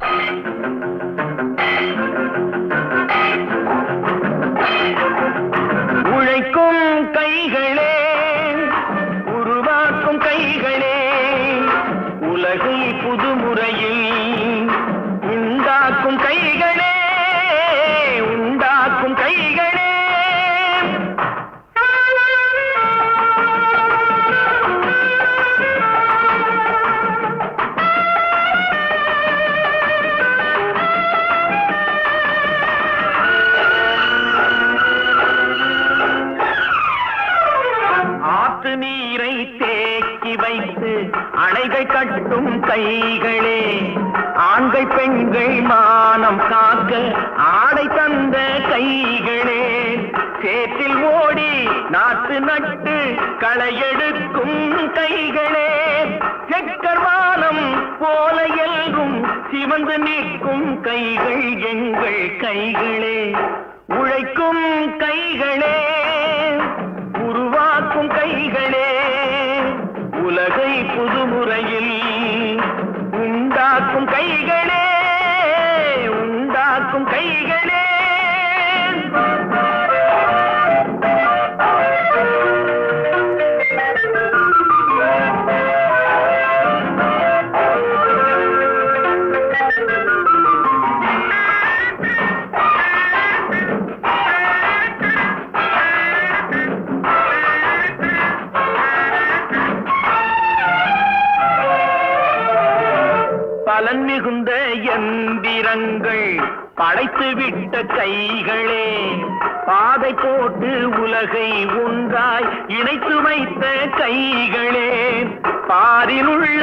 உழைக்கும் தேக்கி அணைகள் கட்டும் கைகளே. ஆண்கள் பெண்கள் மானம் காக்க ஆடை தந்த கைகளே. சேற்றில் ஓடி நாட்டு நட்டு களையெடுக்கும் கைகளே. செக்கர்வானம் போல எல்கும் சிவந்து நிற்கும் கைகள் எங்கள் கைகளே. உழைக்கும் கைகளே உருவாக்கும் கைகளே. உலகை புதுமுறையில் உண்டாக்கும் கைகளே பாதை போட்டு உலகை ஒன்றாய் இணைத்து வைத்த கைகளே. பாரிலுள்ள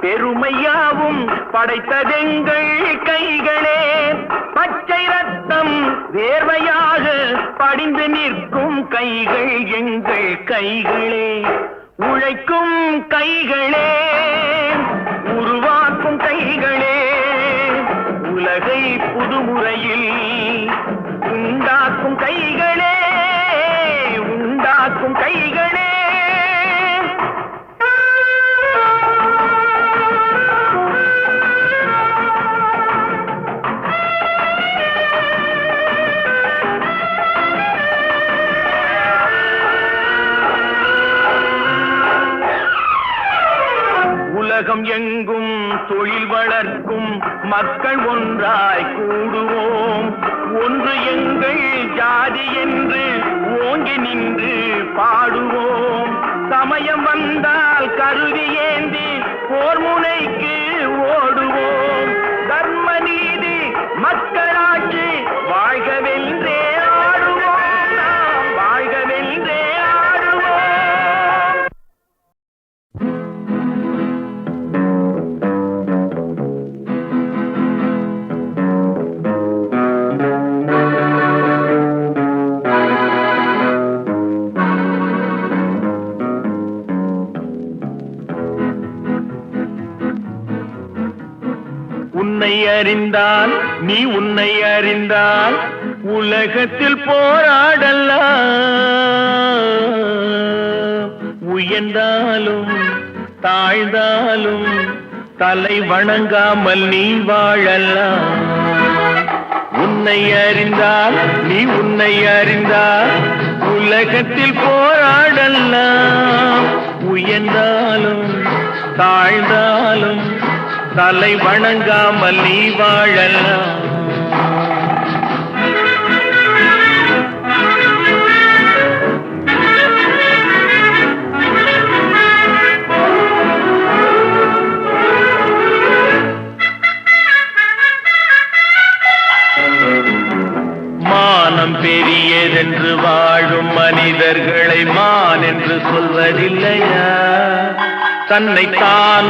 பெருமையாவும் படைத்ததெங்கள் கைகளே. பச்சை ரத்தம் வேர்வையாக படிந்து நிற்கும் கைகள் எங்கள் கைகளே. உழைக்கும் கைகளே உருவாக்கும் கைகளே. உலகை புதுமுறையில் உண்டாக்கும் கைகளே உண்டாக்கும் கைகளே. உலகம் எங்கும் தொழில் வளர்க்கும் மக்கள் ஒன்றாய் கூடுவோம். ஒன்று எங்கள் ஜாதி என்று ஓங்கி நின்று பாடுவோம். சமயம் வந்தால் கருவி ஏந்தி போர் முனைக்கு ஓடுவோம். தர்ம நீதி மக்களாட்சி வாழ்கவென்றே உன்னை அறிந்தால் நீ உன்னை அறிந்தால் உலகத்தில் போராடலாம். உயர்ந்தாலும் தாழ்ந்தாலும் தலை வணங்காமல் நீ வாழலாம். உன்னை அறிந்தால் நீ உன்னை அறிந்தால் உலகத்தில் போராடலாம். உயர்ந்தாலும் தாழ்ந்தாலும் தலை வணங்காமல் நீ வாழலாம். மானம் பெரியதென்று வாழும் மனிதர்களை மான் என்று சொல்வதில்லையா? தன்னைத்தான்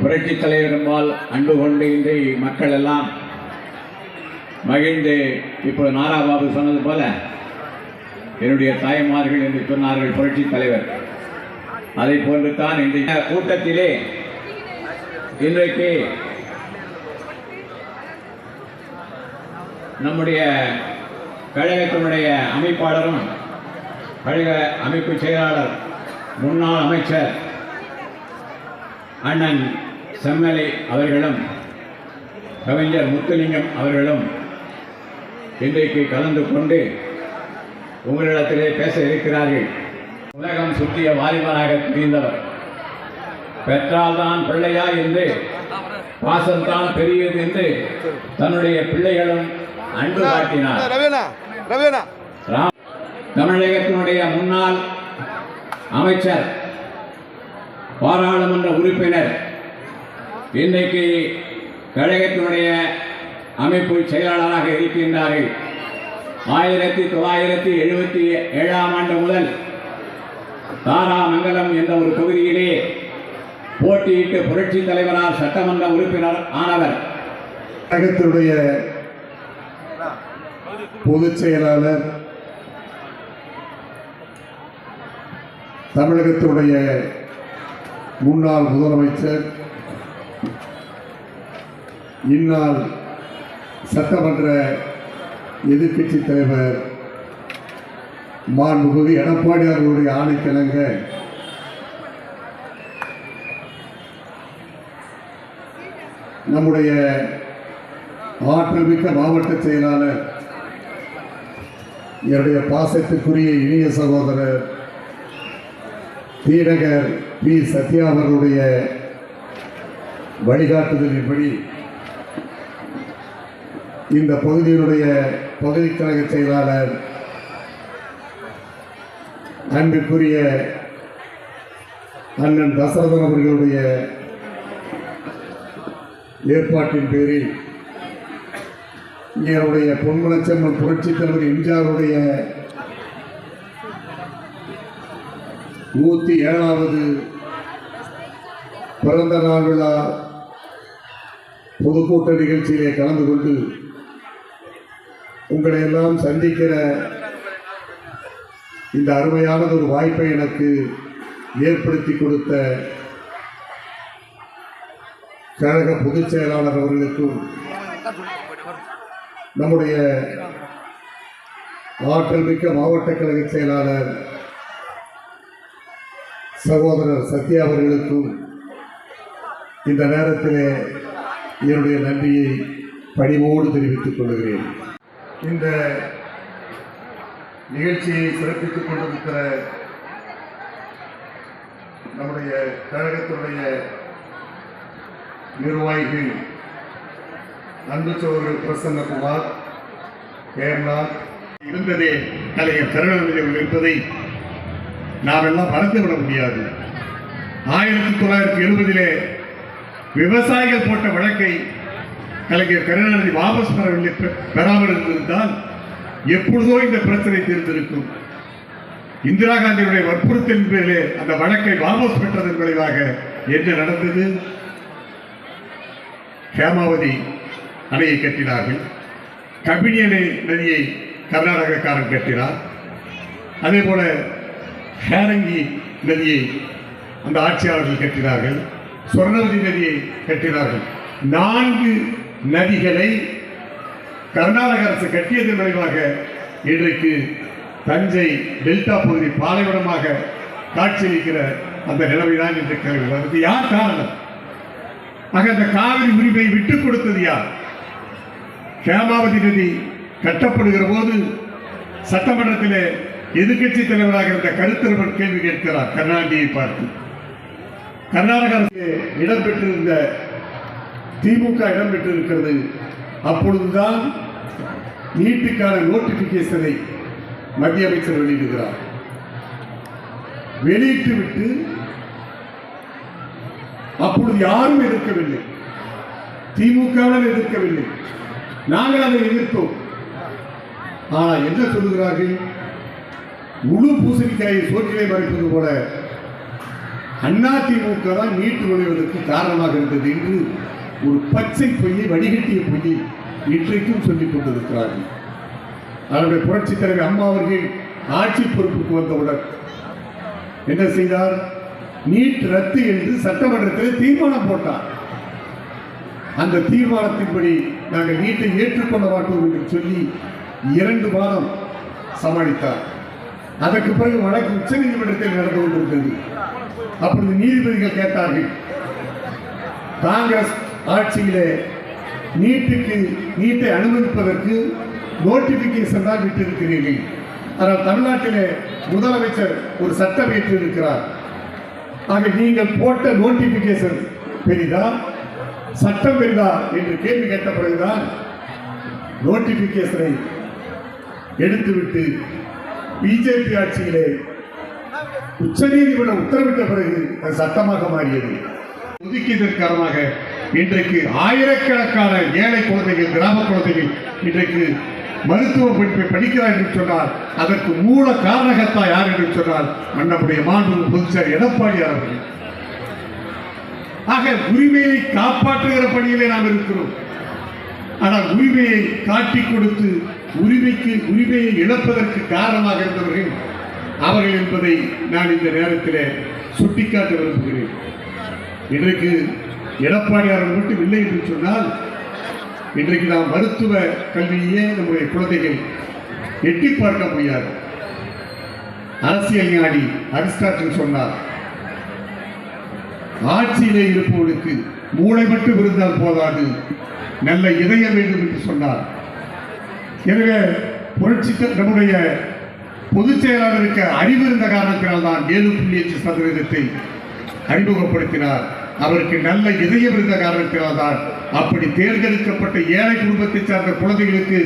புரட்சி தலைவருமால் அன்பு கொண்டு இன்று மக்கள் எல்லாம் மகிழ்ந்து இப்போது நாராபாபு சொன்னது போல என்னுடைய தாய்மார்கள் என்று சொன்னார்கள் புரட்சி தலைவர். அதை போன்று தான் இந்த கூட்டத்திலே இன்றைக்கு நம்முடைய கழகத்தினுடைய அமைப்பாளரும் கழக அமைப்பு செயலாளர் முன்னாள் அமைச்சர் அண்ணன் செம்மலை அவர்களும் கவிஞர் முத்துலிங்கம் அவர்களும் இன்றைக்கு கலந்து கொண்டு உங்களிடத்திலே பேச இருக்கிறார்கள். உலகம் சுற்றிய வாலிபனாக தெரிந்தவர். பெற்றால்தான் பிள்ளையா என்று பாசம்தான் பெரியது என்று தன்னுடைய பிள்ளைகளும் அன்பு காட்டினார். தமிழகத்தினுடைய முன்னாள் அமைச்சர் பாராளுமன்ற உறுப்பினர் இன்றைக்கு கழகத்தினுடைய அமைப்பு செயலாளராக இருக்கின்றார்கள். ஆயிரத்தி தொள்ளாயிரத்தி எழுபத்தி ஏழாம் ஆண்டு முதல் தாராமங்கலம் என்ற ஒரு தொகுதியிலே போட்டியிட்டு புரட்சி தலைவரால் சட்டமன்ற உறுப்பினர் ஆனவர். கழகத்தினுடைய பொதுச் செயலாளர் தமிழகத்தினுடைய முன்னாள் முதலமைச்சர் இந்நாள் சட்டமன்ற எதிர்க்கட்சி தலைவர் மாண்புமிகு எடப்பாடியார்களுடைய ஆணைக்கிழங்க நம்முடைய ஆற்றல்மிக்க மாவட்ட செயலாளர் என்னுடைய பாசத்துக்குரிய இனிய சகோதரர் தீரகர் பி. சத்யா அவர்களுடைய வழிகாட்டுதலின்படி இந்த பகுதியினுடைய பகுதி கழக செயலாளர் அன்பிற்குரிய அண்ணன் தசரதன் அவர்களுடைய ஏற்பாட்டின் பேரில் என்னுடைய பொன்மனச்செம்மல் புரட்சித் தலைவர் எம்ஜிஆருடைய நூற்றி ஏழாவது பிறந்த நாள் விழா பொதுக்கூட்ட நிகழ்ச்சியிலே கலந்து கொண்டு உங்களை எல்லாம் சந்திக்கிற இந்த அருமையானது ஒரு வாய்ப்பை எனக்கு ஏற்படுத்தி கொடுத்த கழக பொதுச் செயலாளர் அவர்களுக்கும் நம்முடைய ஆற்றல் மிக்க மாவட்ட கழக செயலாளர் சகோதரர் சத்யா அவர்களுக்கும் இந்த நேரத்தில் என்னுடைய நன்றியை பணிவோடு தெரிவித்துக் கொள்கிறேன். இந்த நிகழ்ச்சியை சிறப்பித்துக் கொண்டிருக்கிற நம்முடைய கழகத்தினுடைய நிர்வாகிகள் அன்பு சோழர்கள் பிரசன்னகுமார் கேர்நாத் இருந்ததே கலைஞர் கருணாநிதி அவர்கள் இருப்பதை நாம் எல்லாம் மறந்துவிட முடியாது. ஆயிரத்தி தொள்ளாயிரத்தி எழுபதிலே விவசாயிகள் போட்ட வழக்கை கலைஞர் கருணாநிதி வாபஸ் பெறவில்லை பெறாமல் இருந்திருந்தால் எப்பொழுதோ இந்த பிரச்சனை தீர்ந்திருக்கும். இந்திரா காந்தியுடைய வற்புறுத்தின் பேரிலே அந்த வழக்கை வாபஸ் பெற்றதன் விளைவாக என்ன நடந்தது? ஹேமாவதி அணையை கட்டினார்கள். கபினி அணை நதியை கர்நாடகக்காரன் கட்டினார். அதே போல ஹேரங்கி நதியை அந்த ஆட்சியாளர்கள் கட்டினார்கள். சொர்ணவதி நதியை கட்டினார்கள். நான்கு நதிகளை கர்நாடக அரசு கட்டியதன் விளைவாக இன்றைக்கு தஞ்சை டெல்டா பகுதி பாலைவனமாக காட்சியளிக்கிற அந்த நிலைமைதான் இன்று கேள்வி அதுக்கு யார் காரணம்? ஆக அந்த காவிரி உரிமை விட்டு கொடுத்தது யார்? ஹேமாவதி நதி கட்டப்படுகிற போது சட்டமன்றத்தில் எதிர்க்கட்சி தலைவராக இருந்த கருத்தரவன் கேள்வி கேட்கிறார். கருணாநிதியை பார்த்து. கர்நாடக அரசு இடம்பெற்றிருந்த திமுக இடம்பெற்றிருக்கிறது. அப்பொழுதுதான் நீட்டுக்கான நோட்டிபிகேஷனை மத்திய அமைச்சர் வெளியிடுகிறார். வெளியிட்டு விட்டு அப்பொழுது யாரும் எதிர்க்கவில்லை. திமுகவினர் எதிர்க்கவில்லை. நாங்கள் அதை எதிர்த்தோம். ஆனால் என்ன சொல்லுகிறார்கள்? முழு பூசணிக்காயை சோற்றிலே மறைப்பது போல அண்ணா திமுக தான் நீட்டு நுழைவதற்கு காரணமாக இருந்தது என்று ஒரு பச்சை பொய்யை வடிகட்டிய பொய்யை இன்றைக்கும் சொல்லிக் கொண்டிருக்கிறார்கள் அவருடைய புரட்சித் தலைவர் அம்மா அவர்கள் ஆட்சி பொறுப்புக்கு வந்தவுடன் என்ன செய்தார்? நீட் ரத்து என்று சட்டமன்றத்தில் தீர்மானம் போட்டார். அந்த தீர்மானத்தின்படி நாங்கள் நீட்டை ஏற்றுக்கொள்ள மாட்டோம் என்று சொல்லி இரண்டு மாதம் சமாளித்தார். அதற்கு பிறகு வழக்கு உச்சநீதிமன்றத்தில் நடந்து கொண்டிருந்தது. அப்பொழுது நீதிபதிகள் கேட்டார்கள் காங்கிரஸ் ஆட்சியிலே நீட்டுக்கு நீட்டை அனுமதிப்பதற்கு நோட்டிபிகேஷன் தான் விட்டிருக்கிறீர்கள் ஆனால் தமிழ்நாட்டிலே முதலமைச்சர் ஒரு சட்டம் ஏற்றிருக்கிறார். ஆக நீங்கள் போட்ட நோட்டிபிகேஷன் பெரிதா? சட்டம் பெரிதா என்று கேள்வி கேட்ட பிறகுதான் நோட்டிபிகேஷனை எடுத்துவிட்டு பிஜேபி ஆட்சியிலே உச்சநீதிமன்றம் உத்தரவிட்ட பிறகு அது சட்டமாக மாறியது. ஒதுக்கியதன் காரணமாக இன்றைக்கு ஆயிரக்கணக்கான ஏழை குழந்தைகள் கிராம குழந்தைகள் இன்றைக்கு மருத்துவ படிப்பை படிக்கிறார் என்று சொன்னார் அதற்கு மூல காரணகத்தா யார் என்று சொன்னார் நம்முடைய மாண்பு பொதுச்சார் எடப்பாடியார் அவர்கள். ஆக உரிமையை காப்பாற்றுகிற பணியிலே நாம் இருக்கிறோம். ஆனால் உரிமையை காட்டிக் கொடுத்து உரிமைக்கு உரிமையை இழப்பதற்கு காரணமாக இருந்தவர்கள் அவர்கள் என்பதை நான் இந்த நேரத்தில் சுட்டிக்காட்ட விரும்புகிறேன். இன்றைக்கு எடப்பாடியார் மட்டும் இல்லை என்று சொன்னால் இன்றைக்கு நாம் மருத்துவ கல்வியே நம்முடைய குழந்தைகள் எட்டி பார்க்க முடியாது. அரசியல் ஞானி அரிஸ்டாட்டில் சொன்னார் ஆட்சியிலே இருப்பவனுக்கு மூளை மட்டும் இருந்தால் போதாது. நல்ல இதயம் வேண்டும் என்று சொன்னார். எனவே புரட்சி நம்முடைய பொதுச் செயலாளருக்கு அறிவு இருந்த காரணத்தினால் தான் ஏழு புள்ளி எட்டு சதவீதத்தை அறிமுகப்படுத்தினார். அவருக்கு நல்ல இதயம் இருந்த காரணத்தினால் தான் அப்படி தேர்ந்தெடுக்கப்பட்ட ஏழை குடும்பத்தை சார்ந்த குழந்தைகளுக்கு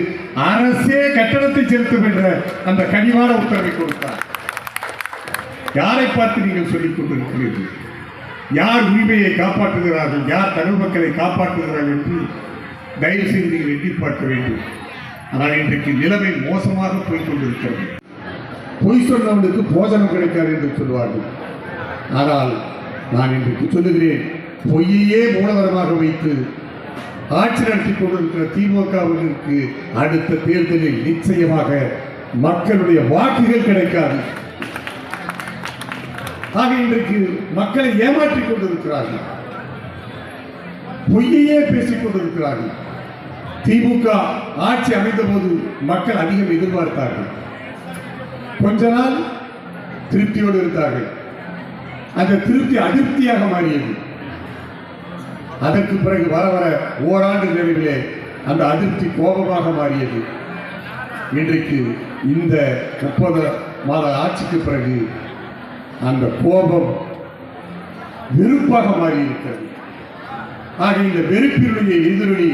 அரசே கட்டணத்தை செலுத்தும் என்ற அந்த கனிவான உத்தரவை கொடுத்தார். யாரை பார்த்து நீங்கள் சொல்லிக் கொண்டிருக்கிறீர்கள்? யார் உரிமையை காப்பாற்றுகிறார்கள்? யார் தமிழ் மக்களை காப்பாற்றுகிறார்கள் என்று தயவு செய்து நீங்கள் எண்ணி பார்க்க வேண்டும். ஆனால் இன்றைக்கு நிலைமை மோசமாக போய்கொண்டிருக்கிறது பொய் சொன்னவனுக்கு போஜனம் கிடைக்காது என்று சொல்வார்கள். ஆனால் நான் இன்றைக்கு சொல்லுகிறேன் பொய்யையே மூலவரமாக வைத்து ஆட்சி நடத்தி கொண்டிருக்கிற திமுகவினருக்கு அடுத்த தேர்தலில் நிச்சயமாக மக்களுடைய வாக்குகள் கிடைக்காது. ஆக இன்றைக்கு மக்களை ஏமாற்றிக் கொண்டிருக்கிறார்கள். பொய்யையே பேசிக் கொண்டிருக்கிறார்கள். திமுக ஆட்சி அமைந்த போது மக்கள் அதிகம் எதிர்பார்த்தார்கள். கொஞ்ச நாள் திருப்தியோடு இருந்தார்கள். அந்த திருப்தி அதிருப்தியாக மாறியது. அதற்கு பிறகு வர வர ஓராண்டு நிறைவிலே அந்த அதிருப்தி கோபமாக மாறியது. இன்றைக்கு இந்த முப்பது மாத ஆட்சிக்கு பிறகு அந்த கோபம் வெறுப்பாக மாறியிருக்கிறது. ஆக இந்த வெறுப்பினுடைய எதிரொலி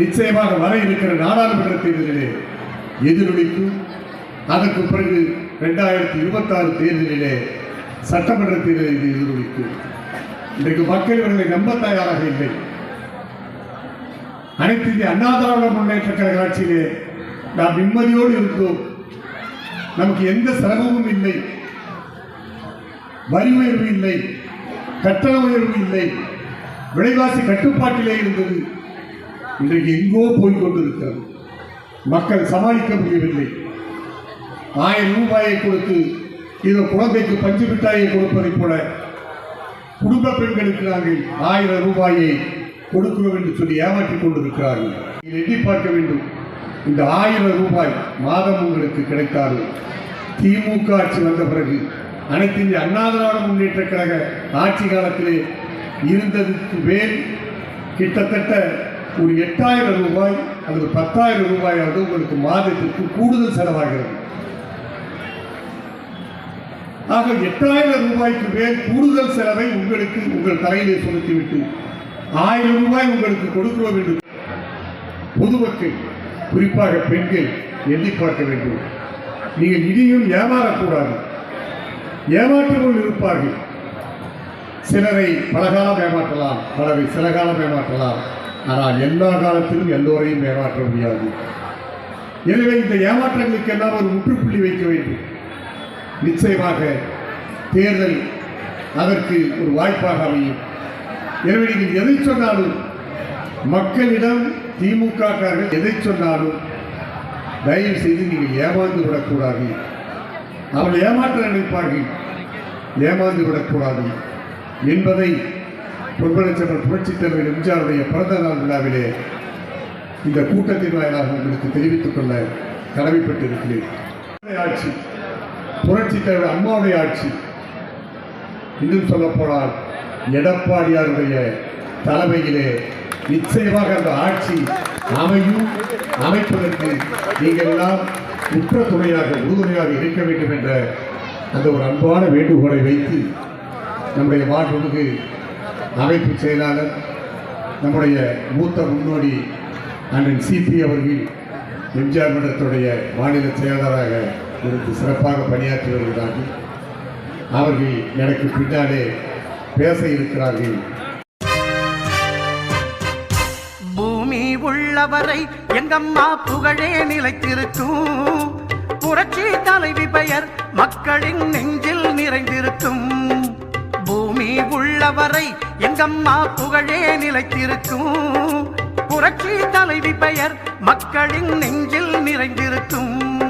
நிச்சயமாக வர இருக்கிற நாடாளுமன்ற தேர்தலிலே எதிரொலிக்கும். அதற்கு பிறகு ரெண்டாயிரத்தி இருபத்தாறு தேர்தலிலே சட்டமன்றத்தில் இது எதிரொலிக்கும். இன்றைக்கு மக்கள் இவர்களை நம்ப தயாராக இல்லை. அனைத்து இந்திய அண்ணா திராவிட முன்னேற்ற கழக ஆட்சியிலே நாம் நிம்மதியோடு இருந்தோம். நமக்கு எந்த சிரமமும் இல்லை. வரி உயர்வு இல்லை. கட்டண உயர்வு இல்லை. விலைவாசி கட்டுப்பாட்டிலே இருந்தது. இன்றைக்கு எங்கோ போய் கொண்டிருக்கிறது. மக்கள் சமாளிக்க முடியவில்லை. ஆயிரம் ரூபாயை கொடுத்து இதோ குழந்தைக்கு பஞ்சு மிட்டாயை கொடுப்பதைப் போல குடும்ப பெண்களுக்கு நாங்கள் ஆயிரம் ரூபாயை கொடுக்கிறோம் என்று சொல்லி ஏமாற்றிக் கொண்டிருக்கிறார்கள். நீங்கள் எண்ணி பார்க்க வேண்டும். இந்த ஆயிரம் ரூபாய் மாதம் உங்களுக்கு கிடைத்தாலும் திமுக ஆட்சி வந்த பிறகு அனைத்து இந்திய அண்ணா திராவிட முன்னேற்ற கழக ஆட்சி காலத்திலே இருந்ததுக்கு மேல் கிட்டத்தட்ட ஒரு எட்டாயிரம் ரூபாய் அல்லது பத்தாயிரம் ரூபாயாவது உங்களுக்கு மாதத்திற்கு கூடுதல் செலவாகிறது. ஆக எட்டாயிரம் ரூபாய்க்கு மேல் கூடுதல் செலவை உங்களுக்கு உங்கள் தலையிலே சுமத்திவிட்டு ஆயிரம் ரூபாய் உங்களுக்கு கொடுக்கிறோம் என்று பொதுமக்கள் குறிப்பாக பெண்கள் எண்ணி பார்க்க வேண்டும். நீங்கள் இனியும் ஏமாறக்கூடாது. ஏமாற்றுவோர் இருப்பார்கள். சிலரை பலகாலம் ஏமாற்றலாம் பலரை சில காலம் ஏமாற்றலாம். ஆனால் எல்லா காலத்திலும் எல்லோரையும் ஏமாற்ற முடியாது. எனவே இந்த ஏமாற்றங்களுக்கெல்லாம் ஒரு முற்றுப்புள்ளி வைக்க வேண்டும். நிச்சயமாக தேர்தல் அதற்கு ஒரு வாய்ப்பாக அமையும். எனவே நீங்கள் எதை சொன்னாலும் மக்களிடம் திமுக காரர்கள் எதை சொன்னாலும் தயவு செய்து நீங்கள் ஏமாந்து விடக்கூடாது. அவர்கள் ஏமாற்ற நினைப்பார்கள். ஏமாந்து விடக்கூடாது. என்பதை பொன்பலச்செம்மல் புரட்சித் தலைவர் எம்ஜிஆருடைய பிறந்த நாள் விழாவிலே இந்த கூட்டத்தின் வாயிலாக உங்களுக்கு தெரிவித்துக் கொள்ள கடமைப்பட்டிருக்கிறேன். ஆட்சி புரட்சி தலைவர் அம்மாவுடைய ஆட்சி. இன்னும் சொல்லப்போனால் எடப்பாடியாருடைய தலைமையிலே நிச்சயமாக அந்த ஆட்சி அமையும் அமைப்பதற்கு நீங்கள் எல்லாம் உற்ற துணையாக உறுதுணையாக இருக்க வேண்டும் என்ற அந்த ஒரு அன்பான வேண்டுகோளை வைத்து நம்முடைய மாண்புமிகு அமைப்பு செயலாளர் நம்முடைய மூத்த முன்னோடி அண்ணன் சிபி அவர்கள் எம்ஜிஆர் மன்றத்துடைய மாநில செயலாளராக இருந்து சிறப்பாக பணியாற்றி வருகிறார்கள் அவர்கள் எனக்கு பின்னாலே பேச இருக்கிறார்கள். பூமி உள்ளவரை எங்கம்மா புகழே நிலைத்திருக்கும். புரட்சி தலைவி பெயர் மக்களின் நெஞ்சில் நிறைந்திருக்கும். பூமி உள்ளவரை எங்கம்மா புகழே நிலைத்திருக்கும். புரட்சி தலைவி பெயர் மக்களின் நெஞ்சில் நிறைந்திருக்கும்.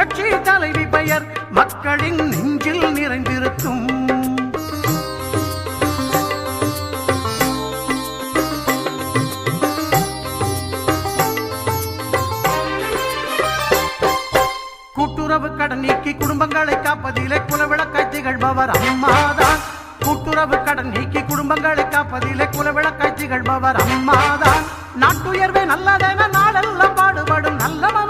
புரட்சி தலைவி பெயர் மக்களின் நெஞ்சில் நிறைந்திருக்கும். கூட்டுறவு கடன் நீக்கி குடும்பங்களை காப்பதிலே குலவிளக்காய் திகழ்பவர் அம்மாதான். கூட்டுறவு கடன் நீக்கி குடும்பங்களை காப்பதிலே குலவிளக்காய் திகழ்பவர் அம்மாதான். நாட்டுயர்வே நல்லதென நாளெல்லாம் பாடுபடும் நல்லவன்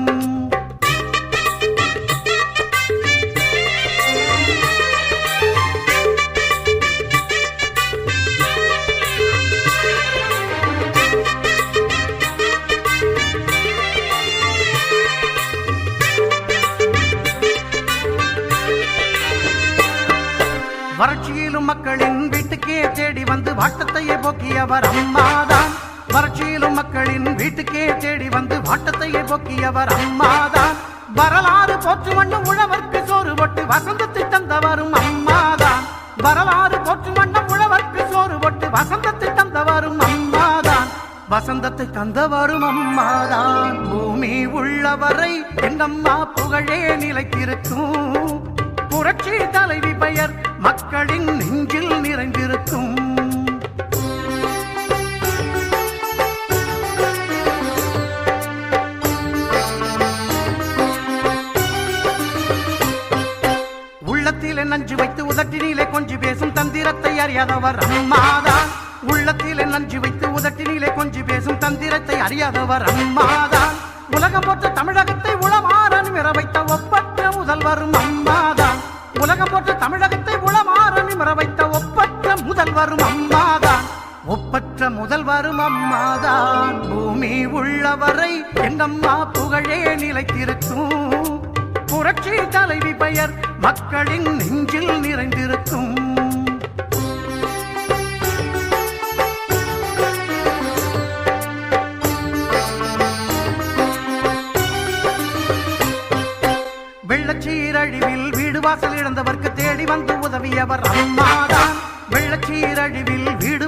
வறட்சியிலும் மக்களின் வீட்டுக்கே தேடி வந்து வாட்டத்தையே போக்கியவர் அம்மாதான். வறட்சியிலும் மக்களின் வீட்டுக்கே தேடி வந்து வாட்டத்தையே போக்கியவர் அம்மாதான். வரலாறு போற்று வண்ணம் உழவர்க்கு சோறு போட்டு வசந்தத்தை தந்தவரும் அம்மாதான். வரலாறு போற்று வண்ணம் உழவர்க்கு சோறு போட்டு வசந்தத்தை தந்தவரும் அம்மாதான். வசந்தத்தை தந்தவரும் அம்மாதான். பூமி உள்ளவரை எங்கம்மா புகழே நிலைத்திருக்கும். புரட்சி தலைவி பெயர் மக்களின் நெஞ்சில் நிறைந்திருக்கும். உதட்டினிலே கொஞ்சி பேசும் தந்திரத்தை அறியாதவர் அம்மாதான் உள்ளத்திலே நஞ்சு வைத்து உதட்டினிலே கொஞ்சி பேசும் தந்திரத்தை அறியாதவர் அம்மாதான் உலகம் போட்ட தமிழகத்தை உளமாறன் நிமிர வைத்த ஒப்பற்ற முதல்வரும் ஒப்பற்ற முதல்வரும் அம்மாதான். பூமி உள்ளவரை என்னம்மா புகழே நிலைத்திருக்கும். புரட்சி தலைவி பெயர் மக்களின் நெஞ்சில் நிறைந்திருக்கும். வெள்ளச்சீரழிவில் வீடு வாசல் இழந்தவர்க்கு தேடி வந்து உதவியவர் அம்மாதான். வெள்ளச்சீரழிவில்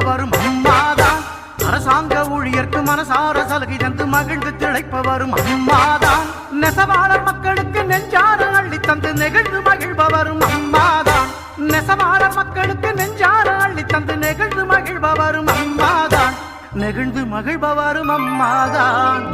திளைப்பவரும் அம்மாதான் அரசாங்க ஊழியர்க்கு மனசார சலுகை தந்து மகிழ்ந்து திளைப்பவரும் அம்மாதான் நெசவாளர் மக்களுக்கு நெஞ்சார அள்ளி தந்து நெகிழ்ந்து மகிழ்பவரும் அம்மாதான் நெசவாளர் மக்களுக்கு நெஞ்சார அள்ளி தந்து நெகிழ்ந்து மகிழ்பவரும் அம்மாதான் நெகிழ்ந்து மகிழ்பவரும் அம்மாதான்